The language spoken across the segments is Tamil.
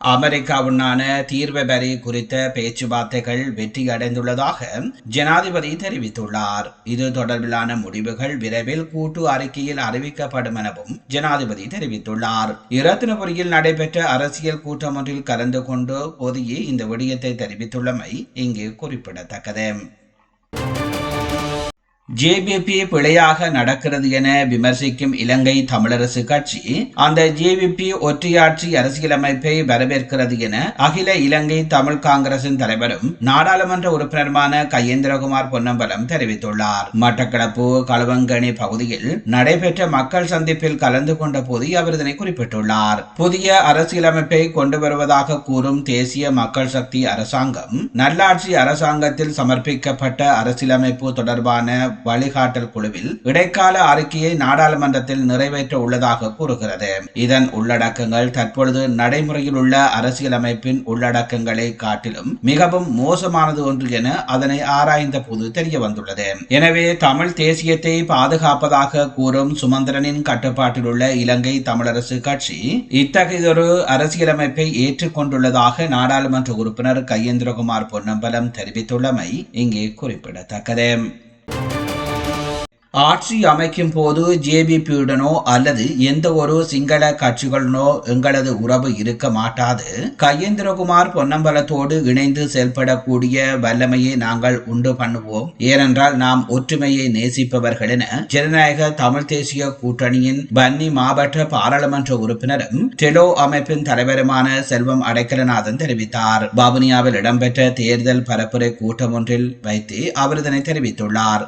அமெரிக்காவுடனான தீர்வு வரி குறித்த பேச்சுவார்த்தைகள் வெற்றி அடைந்துள்ளதாக ஜனாதிபதி தெரிவித்துள்ளார். இது தொடர்பிலான முடிவுகள் விரைவில் கூட்டு அறிக்கையில் அறிவிக்கப்படும் எனவும் ஜனாதிபதி தெரிவித்துள்ளார். இரத்தினபுரியில் நடைபெற்ற அரசியல் கூட்டம் ஒன்றில் கலந்து கொண்டு பொதிய இந்த விடயத்தை தெரிவித்துள்ளமை இங்கு குறிப்பிடத்தக்கது. ஜேபிபி பிழையாக நடக்கிறது என விமர்சிக்கும் இலங்கை தமிழரசு கட்சி அந்த ஜேபிபி ஒற்றையாட்சி அரசியலமைப்பை வரவேற்கிறது என அகில இலங்கை தமிழ் காங்கிரசின் தலைவரும் நாடாளுமன்ற உறுப்பினருமான கையேந்திரகுமார் பொன்னம்பலம் தெரிவித்துள்ளார். மட்டக்களப்பு களுவங்கணி பகுதியில் நடைபெற்ற மக்கள் சந்திப்பில் கலந்து கொண்ட போது அவர் இதனை குறிப்பிட்டுள்ளார். புதிய அரசியலமைப்பை கொண்டு வருவதாக கூறும் தேசிய மக்கள் சக்தி அரசாங்கம் நல்லாட்சி அரசாங்கத்தில் சமர்ப்பிக்கப்பட்ட அரசியலமைப்பு தொடர்பான வழிகாட்டல் குழுவில் இடைக்கால அறிக்கையை நாடாளுமன்றத்தில் நிறைவேற்ற உள்ளதாக கூறுகிறது. இதன் உள்ளடக்கங்கள் தற்பொழுது நடைமுறையில் உள்ள அரசியலமைப்பின் உள்ளடக்கங்களை காட்டிலும் மிகவும் மோசமானது ஒன்று என அதனை ஆராய்ந்த போது தெரிய வந்துள்ளது எனவே தமிழ் தேசியத்தை பாதுகாப்பதாக கூறும் சுமந்திரனின் கட்டுப்பாட்டில் உள்ள இலங்கை தமிழரசு கட்சி இத்தகையதொரு அரசியலமைப்பை ஏற்றுக்கொண்டுள்ளதாக நாடாளுமன்ற உறுப்பினர் கையேந்திரகுமார் பொன்னம்பலம் தெரிவித்துள்ளமை இங்கே குறிப்பிடத்தக்கது. ஆட்சி அமைக்கும் போது ஜேபிபியுடனோ அல்லது எந்த ஒரு சிங்கள கட்சிகளுடனோ எங்களது உறவு இருக்க மாட்டாது. கையேந்திரகுமார் பொன்னம்பலத்தோடு இணைந்து செயல்படக்கூடிய வல்லமையை நாங்கள் உண்டு பண்ணுவோம். ஏனென்றால் நாம் ஒற்றுமையை நேசிப்பவர்கள் என ஜனநாயக தமிழ் தேசிய கூட்டணியின் பன்னி மாவட்ட பாராளுமன்ற உறுப்பினரும் டெலோ அமைப்பின் தலைவருமான செல்வம் அடைக்கலநாதன் தெரிவித்தார். பாபுனியாவில் இடம்பெற்ற தேர்தல் பரப்புரை கூட்டம் ஒன்றில் வைத்து அவர் இதனை தெரிவித்துள்ளார்.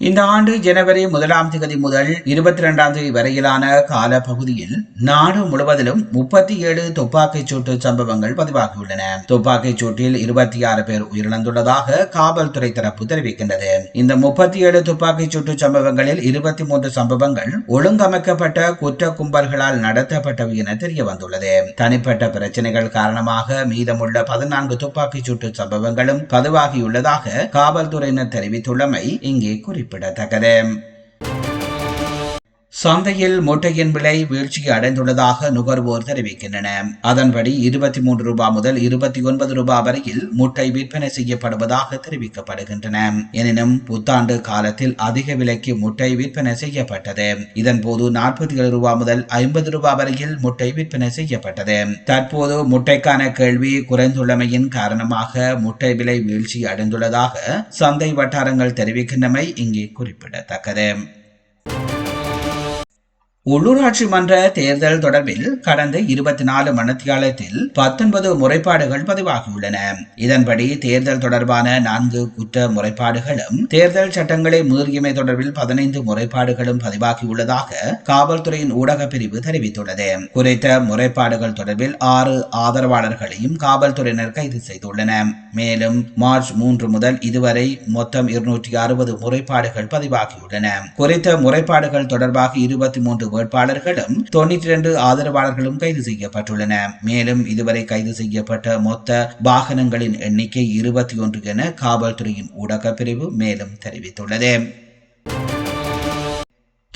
இந்த ஆண்டு ஜனவரி முதலாம் தேதி முதல் இருபத்தி இரண்டாம் தேதி வரையிலான கால பகுதியில் நாடு முழுவதிலும் முப்பத்தி ஏழு துப்பாக்கிச் சூட்டு சம்பவங்கள் பதிவாகியுள்ளன. துப்பாக்கிச் சூட்டில் இருபத்தி ஆறு பேர் உயிரிழந்துள்ளதாக காவல்துறை தரப்பு தெரிவிக்கின்றது. இந்த முப்பத்தி ஏழு துப்பாக்கிச் சூட்டு சம்பவங்களில் இருபத்தி மூன்று சம்பவங்கள் ஒழுங்கமைக்கப்பட்ட குற்ற கும்பல்களால் நடத்தப்பட்டவை என தெரிய வந்துள்ளது தனிப்பட்ட பிரச்சனைகள் காரணமாக மீதமுள்ள பதினான்கு துப்பாக்கிச் சூட்டு சம்பவங்களும் பதிவாகியுள்ளதாக காவல்துறையினர் தெரிவித்துள்ளமை இங்கே குறிப்பிட்டார் குறிப்பிடத்தக்கது சந்தையில் முட்டையின் விலை வீழ்ச்சி அடைந்துள்ளதாக நுகர்வோர் தெரிவிக்கின்றன. அதன்படி இருபத்தி மூன்று ரூபாய் முதல் இருபத்தி ஒன்பது ரூபாய் வரையில் முட்டை விற்பனை செய்யப்படுவதாக தெரிவிக்கப்படுகின்றன. எனினும் புத்தாண்டு காலத்தில் அதிக விலைக்கு முட்டை விற்பனை செய்யப்பட்டது. இதன்போது நாற்பத்தி ஏழு ரூபாய் முதல் ஐம்பது ரூபாய் வரையில் முட்டை விற்பனை செய்யப்பட்டது. தற்போது முட்டைக்கான கேள்வி குறைந்துள்ளமையின் காரணமாக முட்டை விலை வீழ்ச்சி அடைந்துள்ளதாக சந்தை வட்டாரங்கள் தெரிவிக்கின்றமை இங்கே குறிப்பிடத்தக்கது. உள்ளூராட்சி மன்ற தேர்தல் தொடர்பில் கடந்த இருபத்தி நாலு மணித்தியாலத்தில் பத்தொன்பது முறைப்பாடுகள் பதிவாகியுள்ளன. இதன்படி தேர்தல் தொடர்பான நான்கு குற்ற முறைப்பாடுகளும் தேர்தல் சட்டங்களை மீறியமை தொடர்பில் பதினைந்து முறைப்பாடுகளும் பதிவாகியுள்ளதாக காவல்துறையின் ஊடக பிரிவு தெரிவித்துள்ளது. குறித்த முறைப்பாடுகள் தொடர்பில் ஆறு ஆதரவாளர்களையும் காவல்துறையினர் கைது செய்துள்ளனர் மேலும் மார்ச் மூன்று முதல் இதுவரை மொத்தம் இருநூற்றி அறுபது முறைப்பாடுகள் பதிவாகியுள்ளன. குறித்த முறைப்பாடுகள் தொடர்பாக இருபத்தி மூன்று வேட்பாளர்களும் தொன்னூற்றி இரண்டு ஆதரவாளர்களும் கைது செய்யப்பட்டுள்ளன. மேலும் இதுவரை கைது செய்யப்பட்ட மொத்த வாகனங்களின் எண்ணிக்கை இருபத்தி ஒன்று என காவல்துறையின் ஊடகப் பிரிவு மேலும் தெரிவித்துள்ளது.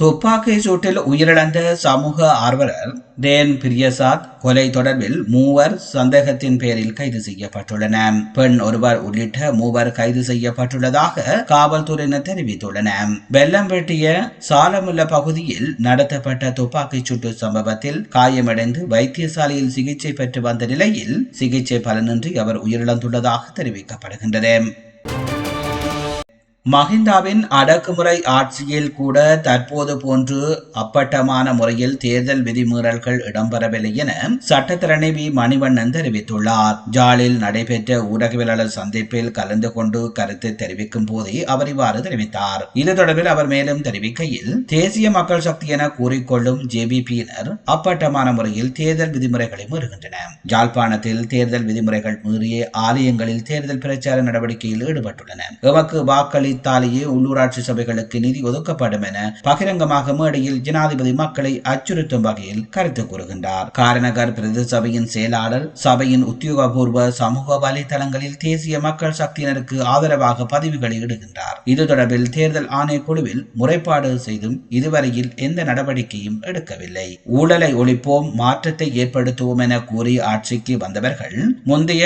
துப்பாக்கி சூட்டில் உயிரிழந்த சமூக ஆர்வலர் தேன் பிரியசாத் கொலை தொடர்பில் மூவர் சந்தேகத்தின் பேரில் கைது செய்யப்பட்டுள்ளனர் பெண் ஒருவர் உள்ளிட்ட மூவர் கைது செய்யப்பட்டுள்ளதாக காவல்துறையினர் தெரிவித்துள்ளனர் வெள்ளம்பெட்டிய சாலமுள்ள பகுதியில் நடத்தப்பட்ட துப்பாக்கிச் சூட்டு சம்பவத்தில் காயமடைந்து வைத்தியசாலையில் சிகிச்சை பெற்று வந்த நிலையில் சிகிச்சை பலனின்றி அவர் உயிரிழந்துள்ளதாக தெரிவிக்கப்படுகின்றது. மஹிந்தாவின் அடக்குமுறை ஆட்சியில் கூட தற்போது போன்று அப்பட்டமான முறையில் தேர்தல் விதிமீறல்கள் இடம்பெறவில்லை என சட்டத்திரணி வி மணிவண்ணன் தெரிவித்துள்ளார். ஜாலில் நடைபெற்ற ஊடகவியலாளர் சந்திப்பில் கலந்து கொண்டு கருத்து தெரிவிக்கும் போதே அவர் இவ்வாறு தெரிவித்தார். இது தொடர்பில் அவர் மேலும் தெரிவிக்கையில் தேசிய மக்கள் சக்தி என கூறிக்கொள்ளும் ஜேபிபியினர் அப்பட்டமான முறையில் தேர்தல் விதிமுறைகளை மீறுகின்றனர். ஜாழ்ப்பாணத்தில் தேர்தல் விதிமுறைகள் மீறிய ஆலயங்களில் தேர்தல் பிரச்சார நடவடிக்கையில் ஈடுபட்டுள்ளனர். எமக்கு வாக்களி வாக்களித்தாலேயே உள்ளூராட்சி சபைகளுக்கு நிதி ஒதுக்கப்படும் என பகிரங்கமாக மேடையில் ஜனாதிபதி மக்களை அச்சுறுத்தும் வகையில் கருத்து கூறுகின்றார். காரநகர் பிரதேச சபையின் செயலாளர் சபையின் உத்தியோகபூர்வ சமூக வலைதளங்களில் தேசிய மக்கள் சக்தியினருக்கு ஆதரவாக பதிவுகளை இடுகின்றார். இது தொடர்பில் தேர்தல் ஆணையக்குழுவில் முறைப்பாடு செய்தும் இதுவரையில் எந்த நடவடிக்கையும் எடுக்கவில்லை. ஊழலை ஒழிப்போம் மாற்றத்தை ஏற்படுத்துவோம் என கூறி ஆட்சிக்கு வந்தவர்கள் முந்தைய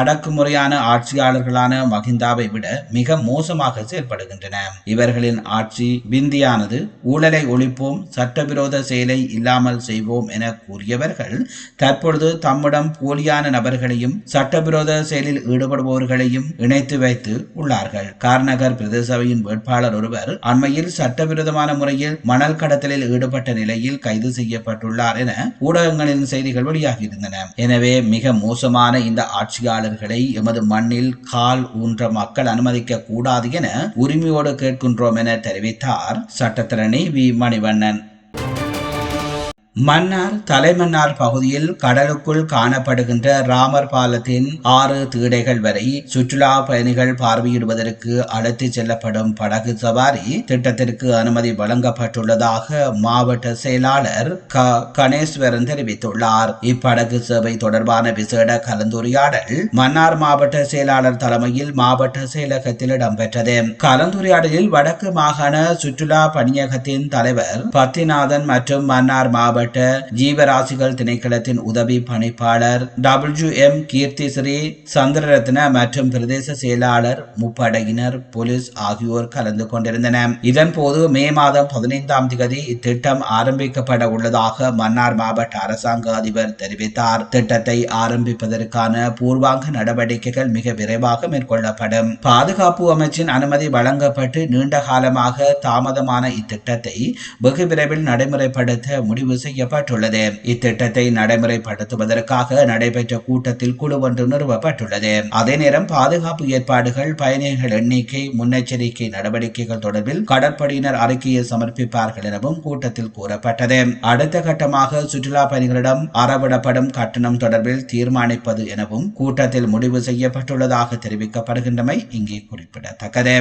அடக்குமுறையான ஆட்சியாளர்களான மகிந்தாவை விட மிக மோசமாக செயல்படுகின்றன. இவர்களின் ஆட்சி விந்தியானது ஊழலை ஒழிப்போம் சட்டவிரோத செயலை இல்லாமல் செய்வோம் என கூறியவர்கள் தற்பொழுது தம்மிடம் போலியான நபர்களையும் சட்டவிரோத செயலில் ஈடுபடுபவர்களையும் இணைத்து வைத்து உள்ளார்கள். கார்நகர் பிரதேசவையின் வேட்பாளர் ஒருவர் அண்மையில் சட்டவிரோதமான முறையில் மணல் கடத்தலில் ஈடுபட்ட நிலையில் கைது செய்யப்பட்டுள்ளார் என ஊடகங்களின் செய்திகள் வெளியாகியிருந்தன. எனவே மிக மோசமான இந்த ஆட்சியாளர்களை எமது மண்ணில் கால் ஊன்ற மக்கள் அனுமதிக்க கூடாது என உரிமையோடு கேட்கின்றோம் என தெரிவித்தார் சட்டத்திரணி வி மணிவண்ணன். மன்னார் தலைமன்னார் பகுதியில் கடலுக்குள் காணப்படுகின்ற ராமர் பாலத்தின் ஆறு தீடைகள் வரை சுற்றுலா பயணிகள் பார்வையிடுவதற்கு அழைத்துச் செல்லப்படும் படகு சவாரி திட்டத்திற்கு அனுமதி வழங்கப்பட்டுள்ளதாக மாவட்ட செயலாளர் க. கணேஸ்வரன் தெரிவித்துள்ளார். இப்படகு சேவை தொடர்பான விசேட கலந்துரையாடல் மன்னார் மாவட்ட செயலாளர் தலைமையில் மாவட்ட செயலகத்தில் இடம்பெற்றது. கலந்துரையாடலில் வடக்கு மாகாண சுற்றுலா பணியகத்தின் தலைவர் பத்திநாதன் மற்றும் மன்னார் மாவட்ட மாவட்ட ஜீவராசிகள் திணைக்களத்தின் உதவி பணிப்பாளர் டபிள்யூ எம் கீர்த்தி ஸ்ரீ சந்திரரத்ன மற்றும் பிரதேச செயலாளர் முப்படையினர் போலீஸ் ஆகியோர் கலந்து கொண்டிருந்தனர். இதன்போது மே மாதம் பதினைந்தாம் தேதி இத்திட்டம் ஆரம்பிக்கப்பட உள்ளதாக மன்னார் மாவட்ட அரசாங்க அதிபர் தெரிவித்தார். திட்டத்தை ஆரம்பிப்பதற்கான பூர்வாங்க நடவடிக்கைகள் மிக விரைவாக மேற்கொள்ளப்படும். பாதுகாப்பு அமைச்சின் அனுமதி வழங்கப்பட்டு நீண்ட காலமாக தாமதமான இத்திட்டத்தை வெகு விரைவில் நடைமுறைப்படுத்த முடிவு செய்ய செய்யப்பட்டுள்ளது. இத்திட்டத்தை நடைமுறைப்படுத்துவதற்காக நடைபெற்ற கூட்டத்தில் குழு ஒன்று நிறுவப்பட்டுள்ளது. அதே நேரம் பாதுகாப்பு ஏற்பாடுகள் பயணிகள் எண்ணிக்கை முன்னெச்சரிக்கை நடவடிக்கைகள் தொடர்பில் கடற்படையினர் அறிக்கையை சமர்ப்பிப்பார்கள் எனவும் கூட்டத்தில் கூறப்பட்டது. அடுத்த கட்டமாக சுற்றுலா பயணிகளிடம் அறவிடப்படும் கட்டணம் தொடர்பில் தீர்மானிப்பது எனவும் கூட்டத்தில் முடிவு செய்யப்பட்டுள்ளதாக தெரிவிக்கப்படுகின்றமை இங்கே குறிப்பிடத்தக்கது.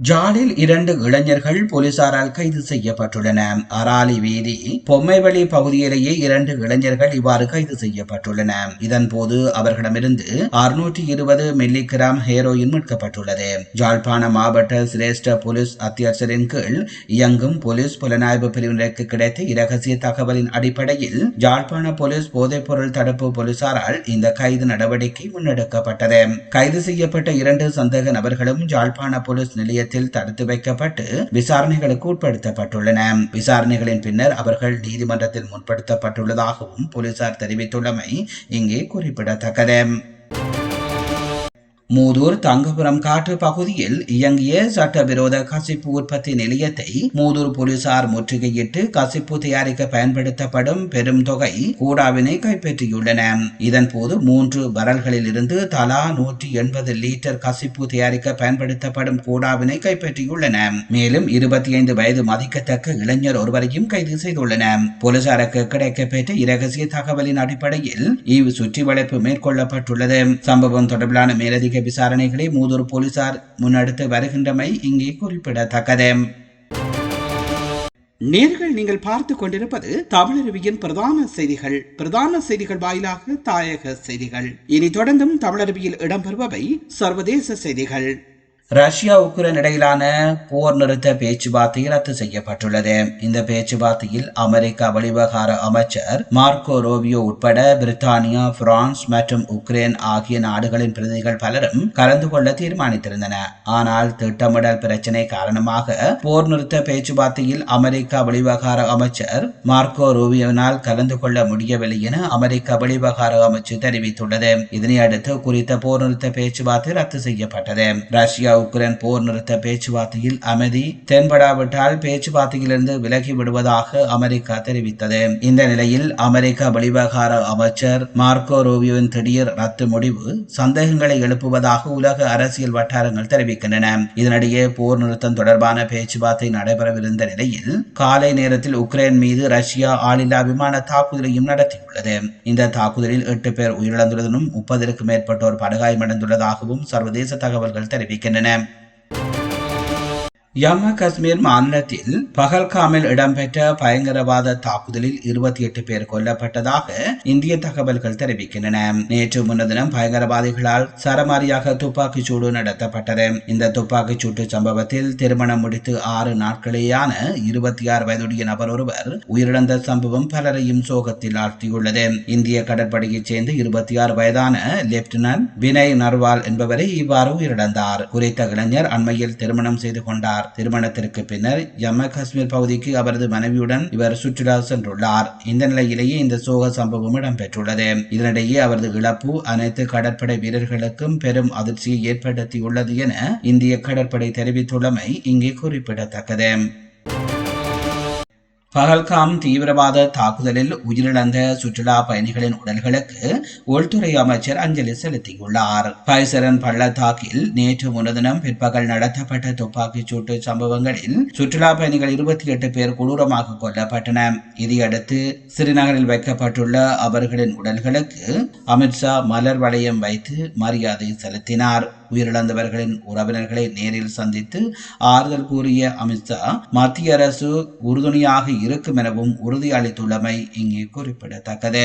ஜாலில் இரண்டு இளைஞர்கள் போலீசாரால் கைது செய்யப்பட்டுள்ளன. அராலி வீதி பொம்மைவழி பகுதியிலேயே இரண்டு இளைஞர்கள் இவ்வாறு கைது செய்யப்பட்டுள்ளன. இதன் போது அவர்களிடமிருந்து அறுநூற்றி இருபது மில்லிகிராம் ஹேரோயின் மீட்கப்பட்டுள்ளது. ஜாழ்ப்பாண மாவட்ட சிரேஷ்ட போலீஸ் அத்தியட்சரின் கீழ் இயங்கும் போலீஸ் புலனாய்வு பிரிவினருக்கு கிடைத்த இரகசிய தகவலின் அடிப்படையில் ஜாழ்ப்பாண போலீஸ் போதைப்பொருள் தடுப்பு போலீசாரால் இந்த கைது நடவடிக்கை முன்னெடுக்கப்பட்டது. கைது செய்யப்பட்ட இரண்டு சந்தேக நபர்களும் ஜாழ்ப்பாண போலீஸ் நிலைய நிலையத்தில் தடுத்து வைக்கப்பட்டு விசாரணைகளுக்கு உட்படுத்தப்பட்டுள்ளன. விசாரணைகளின் பின்னர் அவர்கள் நீதிமன்றத்தில் முற்படுத்தப்பட்டுள்ளதாகவும் போலீசார் தெரிவித்துள்ளமை இங்கே குறிப்பிடத்தக்கது. மூதூர் தங்கபுரம் காட்டு பகுதியில் இயங்கிய சட்டவிரோத கசிப்பு உற்பத்தி நிலையத்தை மூதூர் போலீசார் முற்றுகையிட்டு கசிப்பு தயாரிக்க பயன்படுத்தப்படும் பெரும் தொகை கூடாவினை கைப்பற்றியுள்ளன. இதன் போது மூன்று வரல்களில் இருந்து தலா நூற்றி எண்பது லிட்டர் கசிப்பு தயாரிக்க பயன்படுத்தப்படும் கூடாவினை கைப்பற்றியுள்ளன. மேலும் இருபத்தி ஐந்து வயது மதிக்கத்தக்க இளைஞர் ஒருவரையும் கைது செய்துள்ளன. போலீசாருக்கு கிடைக்கப்பெற்ற இரகசிய தகவலின் அடிப்படையில் இவ் சுற்றி வளைப்பு மேற்கொள்ளப்பட்டுள்ளது. சம்பவம் தொடர்பிலான மேலதிக மேலதிக விசாரணைகளை மூதூர் போலீசார் முன்னெடுத்து வருகின்றமை இங்கே குறிப்பிடத்தக்கது. நேர்கள் நீங்கள் பார்த்து கொண்டிருப்பது தமிழருவியின் பிரதான செய்திகள். பிரதான செய்திகள் வாயிலாக தாயக செய்திகள். இனி தொடர்ந்தும் தமிழருவியில் இடம்பெறுபவை சர்வதேச செய்திகள். ரஷ்யா உக்ரைன் இடையிலான போர் நிறுத்த பேச்சுவார்த்தை ரத்து செய்யப்பட்டுள்ளது. இந்த பேச்சுவார்த்தையில் அமெரிக்கா வெளிவகார அமைச்சர் மார்க்கோ ரோபியோ உட்பட பிரித்தானியா பிரான்ஸ் மற்றும் உக்ரைன் ஆகிய நாடுகளின் பிரதிநிதிகள் பலரும் கலந்து கொள்ள தீர்மானித்திருந்தன. ஆனால் திட்டமிடல் பிரச்சினை காரணமாக போர் நிறுத்த பேச்சுவார்த்தையில் அமெரிக்கா வெளிவகார அமைச்சர் மார்க்கோ ரோபியோனால் கலந்து கொள்ள முடியவில்லை என அமெரிக்க வெளிவகார அமைச்சு தெரிவித்துள்ளது. இதனையடுத்து குறித்த போர் நிறுத்த பேச்சுவார்த்தை ரத்து செய்யப்பட்டது. ரஷ்யா உக்ரைன் போர் நிறுத்த பேச்சுவார்த்தையில் அமைதி தென்படாவிட்டால் பேச்சுவார்த்தையிலிருந்து விலகி விடுவதாக அமெரிக்கா தெரிவித்தது. இந்த நிலையில் அமெரிக்க வெளிவகார அமைச்சர் மார்க்கோ ரூபியோவின் திடீர் ரத்து முடிவு சந்தேகங்களை எழுப்புவதாக உலக அரசியல் வட்டாரங்கள் தெரிவிக்கின்றன. இதனிடையே போர் நிறுத்தம் தொடர்பான பேச்சுவார்த்தை நடைபெறவிருந்த நிலையில் காலை நேரத்தில் உக்ரைன் மீது ரஷ்யா ஆளில்லா விமான தாக்குதலையும் நடத்தியுள்ளது. இந்த தாக்குதலில் எட்டு பேர் உயிரிழந்துள்ளதும் முப்பதற்கும் மேற்பட்டோர் படுகாயமடைந்துள்ளதாகவும் சர்வதேச தகவல்கள் தெரிவிக்கின்றன. em. ஜம்மு காஷ்மீர் மாநிலத்தில் பகல்காமில் இடம்பெற்ற பயங்கரவாத தாக்குதலில் இருபத்தி எட்டு பேர் கொல்லப்பட்டதாக இந்திய தகவல்கள் தெரிவிக்கின்றன நேற்று முன்னதினம் பயங்கரவாதிகளால் சரமாரியாக துப்பாக்கிச் சூடு நடத்தப்பட்டது இந்த துப்பாக்கிச் சூட்டு சம்பவத்தில் திருமணம் முடித்து ஆறு நாட்களேயான இருபத்தி ஆறு வயதுடைய நபர் ஒருவர் உயிரிழந்த சம்பவம் பலரையும் சோகத்தில் ஆழ்த்தியுள்ளது இந்திய கடற்படையைச் சேர்ந்த இருபத்தி ஆறு வயதான லெப்டினன்ட் வினய் நர்வால் என்பவரை இவ்வாறு உயிரிழந்தார் குறித்த இளைஞர் அண்மையில் திருமணம் செய்து கொண்டார் திருமணத்திற்கு பின்னர் ஜம்மு காஷ்மீர் பகுதிக்கு அவரது மனைவியுடன் இவர் சுற்றுலா சென்றுள்ளார். இந்த நிலையிலேயே இந்த சோக சம்பவம் இடம்பெற்றுள்ளது. இதனிடையே அவரது இழப்பு அனைத்து கடற்படை வீரர்களுக்கும் பெரும் அதிர்ச்சியை ஏற்படுத்தியுள்ளது என இந்திய கடற்படை தெரிவித்துள்ளமை இங்கே குறிப்பிடத்தக்கது. பகல்காம் தீவிரவாத தாக்குதலில் உயிரிழந்த சுற்றுலா பயணிகளின் உடல்களுக்கு உள்துறை அமைச்சர் அஞ்சலி செலுத்தியுள்ளார். பைசரன் பள்ளத்தாக்கில் நேற்று முன்தினம் பிற்பகல் நடத்தப்பட்ட துப்பாக்கிச் சூட்டு சம்பவங்களில் சுற்றுலா பயணிகள் இருபத்தி எட்டு பேர் கொடூரமாக கொல்லப்பட்டனர் இதையடுத்து ஸ்ரீநகரில் வைக்கப்பட்டுள்ள அவர்களின் உடல்களுக்கு அமித்ஷா மலர் வளையம் வைத்து மரியாதை செலுத்தினார். உயிரிழந்தவர்களின் உறவினர்களை நேரில் சந்தித்து ஆறுதல் கூறிய அமித்ஷா மத்திய அரசு உறுதுணையாக இருக்கும் எனவும் உறுதியளித்துள்ளமை இங்கே குறிப்பிடத்தக்கது.